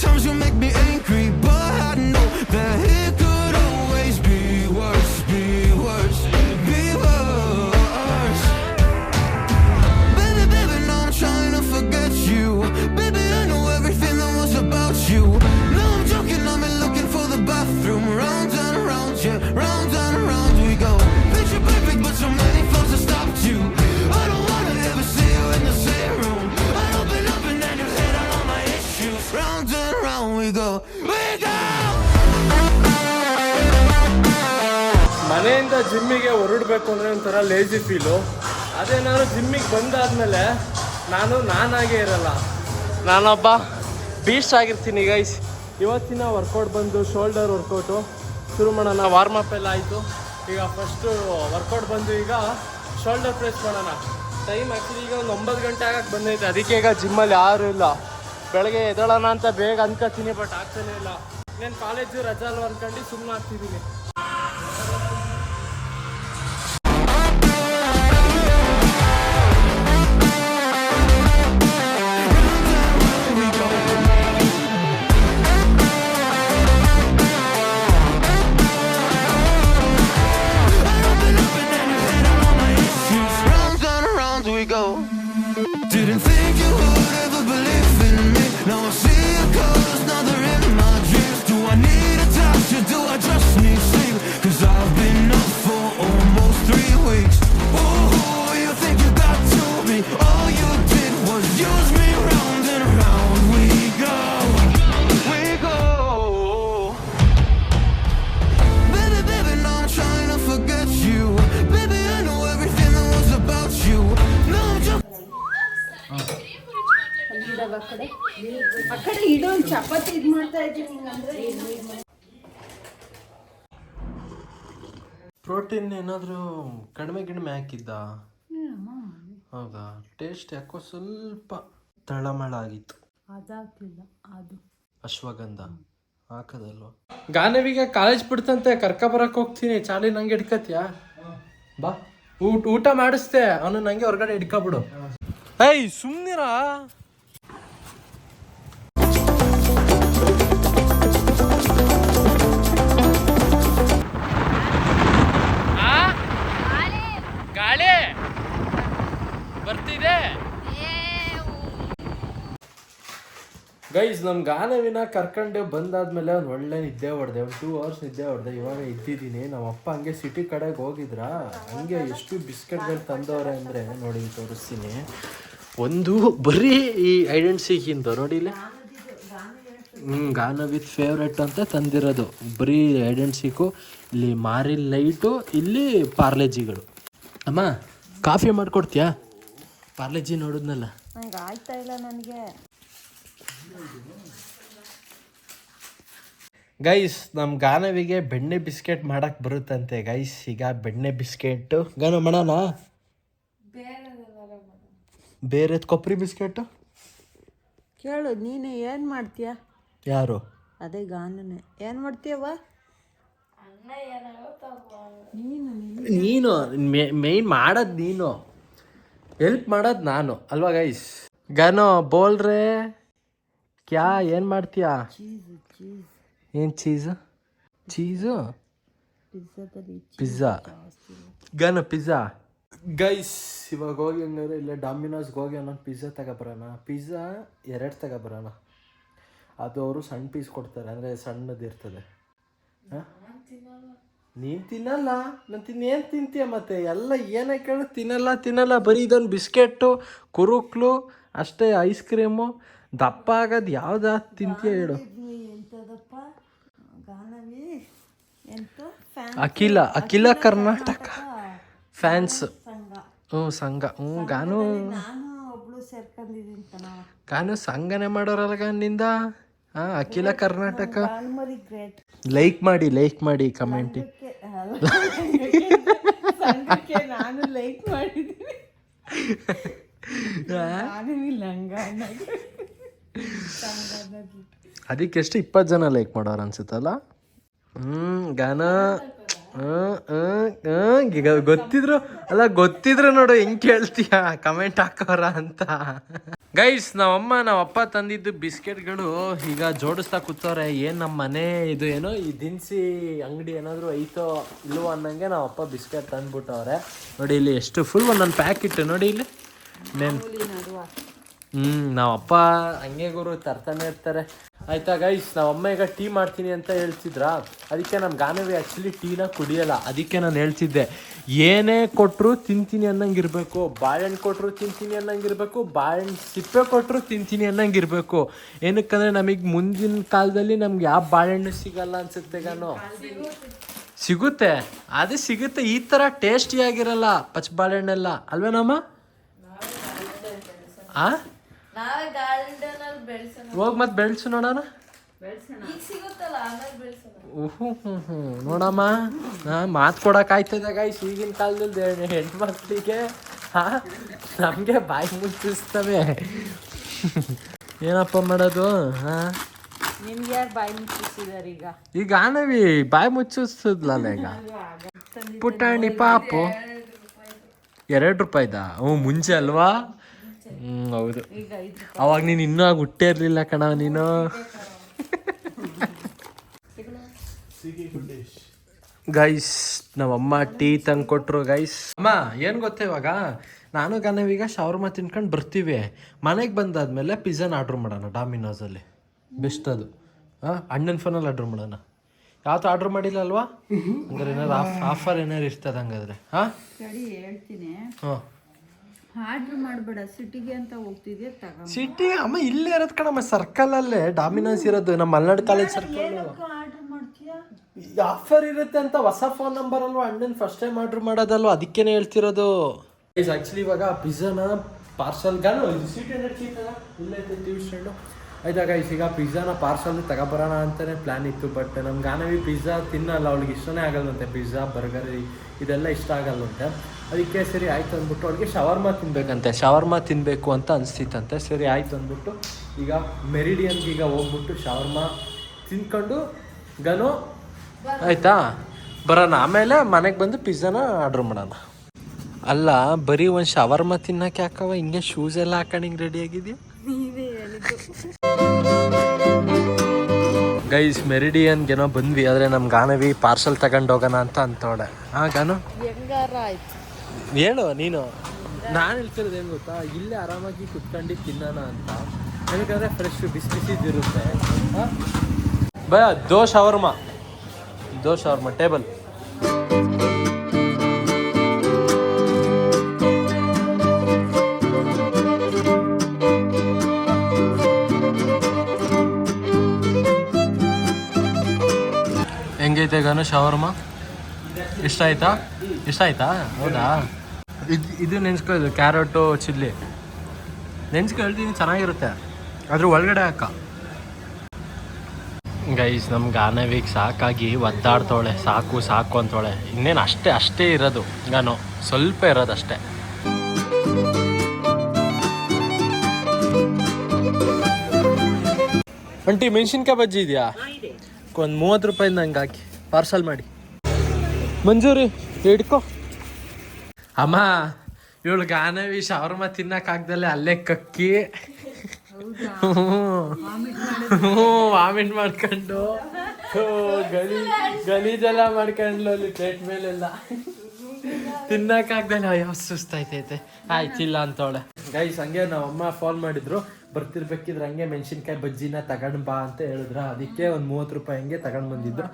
times you make me angry, but I know that it could always be worse, be worse, be worse. Baby, baby, now I'm trying to forget you. Baby, I know everything that was about you. Now I'm joking, I've been looking for the bathroom, round and round, yeah. ಮನೆಯಿಂದ ಜಿಮ್ಮಿಗೆ ಹೊರಡಬೇಕು ಅಂದರೆ ಒಂಥರ lazy feel ಅದೇ ನಾನು ಜಿಮ್ಮಿಗೆ ಬಂದಾದಮೇಲೆ ನಾನು ನಾನಾಗೇ ಇರಲ್ಲ. ನಾನೊಬ್ಬ ಬೀಸ್ಟ್ ಆಗಿರ್ತೀನಿ ಗೈಸ್ ಇವತ್ತಿನ ವರ್ಕೌಟ್ ಬಂದು ಶೋಲ್ಡರ್ ವರ್ಕೌಟು ಶುರು ಮಾಡೋಣ ವಾರ್ಮ್ ಅಪ್ ಎಲ್ಲ ಆಯಿತು. ಈಗ ಫಸ್ಟು ವರ್ಕೌಟ್ ಬಂದು ಈಗ ಶೋಲ್ಡರ್ ಪ್ರೆಸ್ ಮಾಡೋಣ. ಟೈಮ್ ಆ್ಯಕ್ಚುಲಿ ಈಗ ಒಂದು ಒಂಬತ್ತು ಗಂಟೆ ಆಗಕ್ಕೆ ಬಂದೈತೆ. ಅದಕ್ಕೆ ಈಗ ಜಿಮ್ಮಲ್ಲಿ ಯಾರೂ ಇಲ್ಲ. ಬೆಳಗ್ಗೆ ಎದ್ದೇಳೋಣ ಅಂತ ಬೇಗ ಅನ್ಕೋತೀನಿ ಬಟ್ ಆಗ್ತಾನೆ ಇಲ್ಲ. ನಾನು ಕಾಲೇಜು ರಜಾ ಅಲ್ವ ಅನ್ಕೊಂಡು ಸುಮ್ಮನೆ ಆಗ್ತಿದ್ದೀನಿ. ಪ್ರೋಟೀನ್ ಏನಾದರೂ ಕಡಿಮೆ ಗಿಡಿಮೆ ಹಾಕಿದ್ದ? ಹೌದಾ? ಟೇಸ್ಟ್ ಯಾಕೋ ಸ್ವಲ್ಪ ತಳಮಳ ಆಗಿತ್ತು. ಅದಾಗ್ಲಿಲ್ಲ ಅದು. ಅಶ್ವಗಂಧ. ಹಾಕದಲ್ವ? ಗಾನವಿಗೆ ಕಾಲೇಜ್ ಬಿಡ್ತಂತೆ ಕರ್ಕ ಬರಕ್ ಹೋಗ್ತೀನಿ. ಚಾಲಿ ನಂಗೆ ಹಿಡ್ಕತ್ಯಾ? ಬಾ. ಊಟ ಊಟ ಮಾಡಿಸ್ತೆ. ಅವನು ನಂಗೆ ಹೊರಗಡೆ ಹಿಡ್ಕೊಬಿಡು ಏಯ್ ಸುಮ್ನಿರಾ? ಗಾಳಿ ಬರ್ತಿದೆ. ಗೈಸ್, ನಮ್ ಗಾನವಿನ ಕರ್ಕೊಂಡು ಬಂದಾದ್ಮೇಲೆ ಒಂದು ಒಳ್ಳೆ ನಿದ್ದೆ ಹೊಡೆದೆ. ಒಂದು ಟೂ ಅವರ್ಸ್ ನಿದ್ದೆ ಹೊಡೆದೆ. ಇವಾಗ ಇದ್ದಿದ್ದೀನಿ ನಮ್ಮ ಅಪ್ಪ ಹಂಗೆ ಸಿಟಿ ಕಡೆಗೆ ಹೋಗಿದ್ರ. ಹಂಗೆ ಎಷ್ಟು ಬಿಸ್ಕೆಟ್ಗಳು ತಂದವ್ರೆ ಅಂದರೆ ನೋಡಿ ತೋರಿಸ್ತೀನಿ. ಒಂದು ಬರೀ ಈ ಐಡೆಂಟಿಕಿಂದ ನೋಡಿ ಇಲ್ಲಿ. ಹ್ಞೂ ಗಾನ ವಿತ್ ಫೇವ್ರೆಟ್ ಅಂತ ತಂದಿರೋದು. ಬರೀ ಐಡೆಂಟಿಕು ಇಲ್ಲಿ ಮಾರಿ ಲೈಟು ಇಲ್ಲಿ ಪಾರ್ಲೆಜಿಗಳು. ಅಮ್ಮ ಕಾಫಿ ಮಾಡ್ಕೊಡ್ತೀಯಾ? ಪಾರ್ಲೆಜಿ ನೋಡಿದ್ನಲ್ಲ. ನಂಗೆ ಆಯ್ತಾ ಇಲ್ಲ ನನಗೆ. ಗೈಸ್ ನಮ್ಮ ಗಾನವಿಗೆ ಬೆಣ್ಣೆ ಬಿಸ್ಕೆಟ್ ಮಾಡಕ್ ಬರುತ್ತಂತೆ. ಗೈಸ್ ಈಗ ಬೆಣ್ಣೆ ಬಿಸ್ಕೆಟ್. ಗಾನ ಮಾಡೋಣ? ಬೇರೆ ಕೊಬ್ಬರಿ ಬಿಸ್ಕೆಟ್? ಕೇಳು ನೀನು ಏನು ಮಾಡ್ತೀಯ? ಯಾರು? ಅದೇ ಗಾನನೆ. ಏನು ಮಾಡ್ತೀಯವ್ವ? ನೀನು ಮೇನ್ ಮಾಡೋದು ನೀನು. ಹೆಲ್ಪ್ ಮಾಡೋದು ನಾನು. ಅಲ್ವಾ ಗೈಸ್ ಗಾನೋ ಬೋಲ್ರೆ ಕ್ಯಾ, ಏನು ಮಾಡ್ತೀಯಾ? ಏನು ಚೀಸು ಚೀಸು ಪಿಜ್ಜಾ ಗನ ಪಿಜ್ಜಾ ಗೈಸ್ ಇವಾಗ ಹೋಗಿ ಹಂಗಾರೆ ಇಲ್ಲ ಡಾಮಿನೋಸ್ಗೆ ಹೋಗಿ ಅನ್ನೊಂದು ಪಿಜ್ಜಾ ತಗೊಬರೋಣ. ಪಿಜ್ಜಾ ಎರಡು ತಗೊಬರೋಣ. ಅದು ಅವರು ಸಣ್ಣ ಪೀಸ್ ಕೊಡ್ತಾರೆ, ಅಂದರೆ ಸಣ್ಣದು ಇರ್ತದೆ ನೀನು ತಿನ್ನಲ್ಲ? ನಾನು ತಿನ್ನೇನು ತಿಂತೀಯ ಮತ್ತೆ? ಎಲ್ಲ ಏನೇ ಕೇಳು ತಿನ್ನಲ್ಲ ತಿನ್ನಲ್ಲ. ಬರೀ ಇದೊಂದು ಬಿಸ್ಕೆಟ್ಟು ಕುರುಕ್ಲು ಅಷ್ಟೇ ಐಸ್ ಕ್ರೀಮು ದಪ್ಪ ಆಗೋದು ಯಾವ್ದು ತಿಂತೀಯ ಹೇಳು. ಅಖಿಲ ಅಖಿಲ ಕರ್ನಾಟಕ. ಫ್ಯಾನ್ಸ್ ಹ್ಞೂ ಸಂಘ. ಹ್ಞೂ ಗಾನು. ಗಾನು ಸಂಘನೆ ಮಾಡೋರಲ್ಲ ನಿಂದ ಹಾ ಅಖಿಲ ಕರ್ನಾಟಕ. ಲೈಕ್ ಮಾಡಿ ಲೈಕ್ ಮಾಡಿ ಕಮೆಂಟ್ ನಾನು ಲೈಕ್ ಮಾಡಿದ್ದೀನಿ. ನಾನು ಲಂಗ ಅದಕ್ಕೆ ಎಷ್ಟು ಇಪ್ಪತ್ತು ಜನ ಲೈಕ್ ಮಾಡೋರು ಅನ್ಸುತ್ತಲ್ಲ? ಹ್ಮ್ ಗಾನ ಈಗ ಗೊತ್ತಿದ್ರು ಅಲ್ಲ ಗೊತ್ತಿದ್ರು ನೋಡು ಹೆಂಗ್ ಕೇಳ್ತೀಯ? ಕಮೆಂಟ್ ಹಾಕೋರ ಅಂತ. ಗೈಸ್ ನಮ ಅಪ್ಪ ತಂದಿದ್ದು ಬಿಸ್ಕೆಟ್ಗಳು ಈಗ ಜೋಡಿಸ್ತಾ ಕೂತವ್ರೆ. ಏನ್ ನಮ್ಮ ಮನೆ ಇದು ಏನೋ ಈ ದಿನಸಿ ಅಂಗಡಿ ಏನಾದ್ರು ಐತೋ ಇಲ್ವೋ ಅನ್ನಂಗೆ ನಮ್ಮಪ್ಪ ಬಿಸ್ಕೆಟ್ ತಂದ್ಬಿಟ್ಟವ್ರೆ. ನೋಡಿ ಇಲ್ಲಿ ಎಷ್ಟು ಫುಲ್ ಒಂದೊಂದು ಪ್ಯಾಕೆಟ್ ನೋಡಿ ಇಲ್ಲಿ. ಹ್ಮ್ ನಾವಪ್ಪ ಹಂಗೆ ಗುರು ತರ್ತಾನೆ ಇರ್ತಾರೆ. ಆಯ್ತಾ ಗೈಸ್ ನಾವು ಅಮ್ಮ ಈಗ ಟೀ ಮಾಡ್ತೀನಿ ಅಂತ ಹೇಳ್ತಿದ್ರಾ? ಅದಕ್ಕೆ ನಮ್ಮ ಗಾನವಿ ಆ್ಯಕ್ಚುಲಿ ಟೀನ ಕುಡಿಯಲ್ಲ. ಅದಕ್ಕೆ ನಾನು ಹೇಳ್ತಿದ್ದೆ, ಏನೇ ಕೊಟ್ಟರು ತಿಂತೀನಿ ಅನ್ನಂಗಿರ್ಬೇಕು, ಬಾಳೆಹಣ್ಣು ಕೊಟ್ಟರು ತಿಂತೀನಿ ಅನ್ನಂಗಿರ್ಬೇಕು, ಬಾಳೆಹಣ್ಣು ಸಿಪ್ಪೆ ಕೊಟ್ಟರು ತಿಂತೀನಿ ಅನ್ನಂಗಿರ್ಬೇಕು. ಏನಕ್ಕಂದ್ರೆ ನಮಗೆ ಮುಂದಿನ ಕಾಲದಲ್ಲಿ ನಮ್ಗೆ ಯಾವ ಬಾಳೆಹಣ್ಣು ಸಿಗಲ್ಲ ಅನ್ಸುತ್ತೆ ಗಾನು? ಸಿಗುತ್ತೆ. ಅದು ಸಿಗುತ್ತೆ ಈ ಥರ ಟೇಸ್ಟಿಯಾಗಿರಲ್ಲ ಪಚ್ಚ ಬಾಳೆಹಣ್ಣೆಲ್ಲ. ಅಲ್ವೇನಮ್ಮ? ಆ ನಾವೇ ಗಾರ್ಡನ್ ಅಲ್ಲಿ ಬೆಳ್ಸೋಣ ಹೋಗಿ ಮತ್ತೆ ಬೆಳ್ಸು ನೋಡೋಣ. ಈಗ ಸಿಗುತ್ತಲ್ಲ ಆಮೇಲೆ ಬೆಳ್ಸೋಣ. ಹ್ಞೂ ಹ್ಞೂ ಹ್ಞೂ ನೋಡಮ್ಮ ಹಾ ಮಾತು ಕೊಡಕ್ಕೆ ಆಯ್ತದೆ ಗೈಸ್ ಈಗಿನ ಕಾಲದಲ್ಲಿ ಹೆಣ್ಮಕ್ಳಿಗೆ ಹಾ ನಮಗೆ ಬಾಯಿ ಮುಚ್ಚಿಸ್ತವೆ. ಏನಪ್ಪ ಮಾಡೋದು ಹಾ? ನಿಮ್ಗೆ ಯಾರು ಬಾಯಿ ಮುಚ್ಚಿಸಿದಾರೆ ಈಗ? ಈಗ ಆನವಿ ಬಾಯಿ ಮುಚ್ಚಿಸ್ತದ್ಲಲ್ಲ ಈಗ? ಪುಟಾಣಿ ಪಾಪು. ಎರಡು ರೂಪಾಯಿದಾ? ಹ್ಞೂ ಮುಂಚೆ ಅಲ್ವಾ? ಹ್ಞೂ ಹೌದು. ಈಗ ಐದು ಅವಾಗ ನೀನು ಇನ್ನೂ ಆಗ ಹುಟ್ಟೇ ಇರಲಿಲ್ಲ ಕಣ ನೀನು. ಗೈಸ್ ನಮ್ಮಮ್ಮ ಟೀ ತಂದು ಕೊಟ್ರು ಗೈಸ್ ಅಮ್ಮ ಏನು ಗೊತ್ತಾ ಇವಾಗ? ನಾನು ಗನವೀಗ ಶವರ್ಮ ತಿನ್ಕೊಂಡು ಬರ್ತೀವಿ. ಮನೆಗೆ ಬಂದಾದ್ಮೇಲೆ ಪಿಜ್ಜಾನ ಆರ್ಡ್ರ್ ಮಾಡೋಣ ಡಾಮಿನೋಸಲ್ಲಿ ಬೆಸ್ಟ್ ಅದು. ಹಾಂ ಅಣ್ಣನ ಫೋನಲ್ಲಿ ಆರ್ಡ್ರ್ ಮಾಡೋಣ. ಯಾವತ್ತು ಆರ್ಡ್ರ್ ಮಾಡಿಲ್ಲ ಅಲ್ವಾ? ಹಂಗಾರೆ ಏನಾದ್ರು ಆಫ್ ಆಫರ್ ಏನಾರು ಇರ್ತದೆ ಹಂಗಾದ್ರೆ ಹಾಂ ಸರಿ ಹೇಳ್ತೀನಿ. ಹಾಂ. ಆರ್ಡ್ರ್ ಮಾಡಬೇಡ ಸಿಟಿಗೆ ಅಂತ ಹೋಗ್ತಿದ್ಯಾ ಸಿಟಿ ಅಮ್ಮ ಇಲ್ಲೇ ಇರೋದು ಕಣಮ್ಮ ಸರ್ಕಲ್ ಅಲ್ಲೇ ಡಾಮಿನನ್ಸ್ ಇರೋದು ನಮ್ಮ ಮಲ್ನಾಡು ಕಾಲೇಜ್ ಸರ್ಕಲ್ ಆರ್ಡ್ರ್ ಮಾಡ್ತೀಯಾ? ಆಫರ್ ಇರುತ್ತೆ ಅಂತ ಹೊಸ ಫೋನ್ ನಂಬರ್ ಅಲ್ವಾ ಅಣ್ಣನ್ ಫಸ್ಟ್ ಟೈಮ್ ಆರ್ಡರ್ ಮಾಡೋದಲ್ವಾ ಅದಕ್ಕೇನೆ ಹೇಳ್ತಿರೋದು. ಆಕ್ಚುಲಿ ಇವಾಗ ಪಿಜ್ಜಾನ ಪಾರ್ಸಲ್ ಗಾನು ಇದು ಸೀಟ್ ಏನಾರು ಚೀಟ್ ಅಲ್ಲ? ಇಲ್ಲೇ ಟಿ ವಿ ಸ್ಟ್ಯಾಂಡು ಆಯ್ತಾ ಗೈಸ್ ಈಗ ಪಿಜ್ಜಾನ ಪಾರ್ಸಲ್ ತಗೋಬರೋಣ ಅಂತಲೇ ಪ್ಲಾನ್ ಇತ್ತು ಬಟ್ ನಮ್ಮ ಗಾನವಿ ಪಿಜ್ಜಾ ತಿನ್ನಲ್ಲ ಅವಳಿಗೆ ಇಷ್ಟನೇ ಆಗಲ್ಲಂತೆ ಪಿಜ್ಜಾ ಬರ್ಗರ್ ಇದೆಲ್ಲ ಇಷ್ಟ ಆಗಲ್ಲಂತೆ ಅದಕ್ಕೆ ಸರಿ ಆಯ್ತು ಅಂದ್ಬಿಟ್ಟು ಅವಳಿಗೆ ಶವರ್ಮ ತಿನ್ಬೇಕಂತೆ. ಶವರ್ಮ ತಿನ್ನಬೇಕು ಅಂತ ಅನಿಸ್ತಿತ್ತಂತೆ ಸರಿ ಆಯ್ತು ಅಂದ್ಬಿಟ್ಟು ಈಗ ಮೆರಿಡಿಯನ್ಗೆ ಈಗ ಹೋಗ್ಬಿಟ್ಟು ಶವರ್ಮ ತಿನ್ಕೊಂಡು ಗನು ಆಯ್ತಾ? ಬರೋಣ. ಆಮೇಲೆ ಮನೆಗೆ ಬಂದು ಪಿಜ್ಜಾನ ಆರ್ಡ್ರ್ ಮಾಡೋಣ. ಅಲ್ಲ ಬರೀ ಒಂದು ಶವರ್ಮ ತಿನ್ನಕ್ಕೆ ಹಾಕವ ಹಿಂಗೆ ಶೂಸ್ ಎಲ್ಲ ಹಾಕೊಂಡು ಹಿಂಗೆ ರೆಡಿ ಆಗಿದೆಯಾ? ಗೈಸ್ ಮೆರಿಡಿಯನ್ಗೇನೋ ಬಂದ್ವಿ ಆದರೆ ನಮ್ಮ ಗಾನವಿ ಪಾರ್ಸಲ್ ತಗೊಂಡು ಹೋಗೋಣ ಅಂತ ಅಂತವಳೆ. ಹಾ ಗಾನು? ಹೆಂಗಾರ ಆಯ್ತು? ಹೇಳು ನೀನು. ನಾನು ಹೇಳ್ತಿರೋದು ಏನು ಗೊತ್ತಾ? ಇಲ್ಲೇ ಆರಾಮಾಗಿ ಕುತ್ಕೊಂಡು ತಿನ್ನೋಣ ಅಂತ. ನನಗಂದ್ರೆ ಫ್ರೆಶ್ ಬಿಸಿ ಬಿಸಿದಿರುತ್ತೆ ಬಯ ದೋ ಶವರ್ಮ ದೋ ಶವರ್ಮ ಟೇಬಲ್ ಗನು ಶವರ್ಮ? ಇಷ್ಟ ಆಯ್ತಾ ಇಷ್ಟ ಆಯ್ತಾ ಹೌದಾ? ಇದು ಇದು ನೆನ್ಸ್ಕೊಳ್ಳೋದು ಕ್ಯಾರೆಟು ಚಿಲ್ಲಿ. ನೆನ್ಸ್ಕೊಳ್ತೀನಿ ಚೆನ್ನಾಗಿರುತ್ತೆ. ಅದ್ರ ಒಳಗಡೆ ಹಾಕ. ಗೈಸ್ ನಮ್ಮ ಗಾನವಿಗೆ ಸಾಕಾಗಿ ಒದ್ದಾಡ್ತವಳೆ ಸಾಕು ಸಾಕು ಅಂತವಳೆ. ಇನ್ನೇನು ಅಷ್ಟೇ ಅಷ್ಟೇ ಇರೋದು ಗಾನು. ಸ್ವಲ್ಪ ಇರೋದು ಅಷ್ಟೇ. ಅಂಟಿ ಮೆಣಸಿನ್ಕಾಯಿ ಬಜ್ಜಿ ಇದೆಯಾ? ಒಂದು ಮೂವತ್ತು ರೂಪಾಯಿ ನಂಗೆ ಹಾಕಿ. ಪಾರ್ಸಲ್ ಮಾಡಿ. ಮಂಜೂರಿ ಹಿಡ್ಕೊ. ಅಮ್ಮ ಇವಳು ಗಾನವಿ ಶವರ್ಮ ತಿನ್ನಕ್ಕಾಗ್ದಲ್ಲೇ ಅಲ್ಲೇ ಕಕ್ಕಿ. ಹ್ಞೂ ವಾಮಿಟ್ ಮಾಡ್ಕೊಂಡು. ಗಲಿ ಗಲೀ ಗಲೀಜೆಲ್ಲ ಮಾಡ್ಕೊಂಡ್ಲು ಅಲ್ಲಿ ಪ್ಲೇಟ್ ಮೇಲೆಲ್ಲ. ತಿನ್ನಕ್ಕಾಗ್ದಲ್ಲ ಅಯ್ಯೋ ಸುಸ್ತಾಯ್ತೈತೆ. ಆಯ್ತಿಲ್ಲ ಅಂತವಳೆ. ಗೈಸ್ ಹಂಗೆ ನಾವು ಅಮ್ಮ ಫೋನ್ ಮಾಡಿದ್ರು ಬರ್ತಿರ್ಬೇಕಿದ್ರೆ ಹಂಗೆ ಮೆಣಸಿನ್ಕಾಯಿ ಬಜ್ಜಿನ ತಗೊಂಡ್ ಬಾ ಅಂತ ಹೇಳಿದ್ರ. ಅದಕ್ಕೆ ಒಂದು ಮೂವತ್ತು ರೂಪಾಯಿ ಹಂಗೆ ತಗೊಂಡ್ ಬಂದಿದ್ದು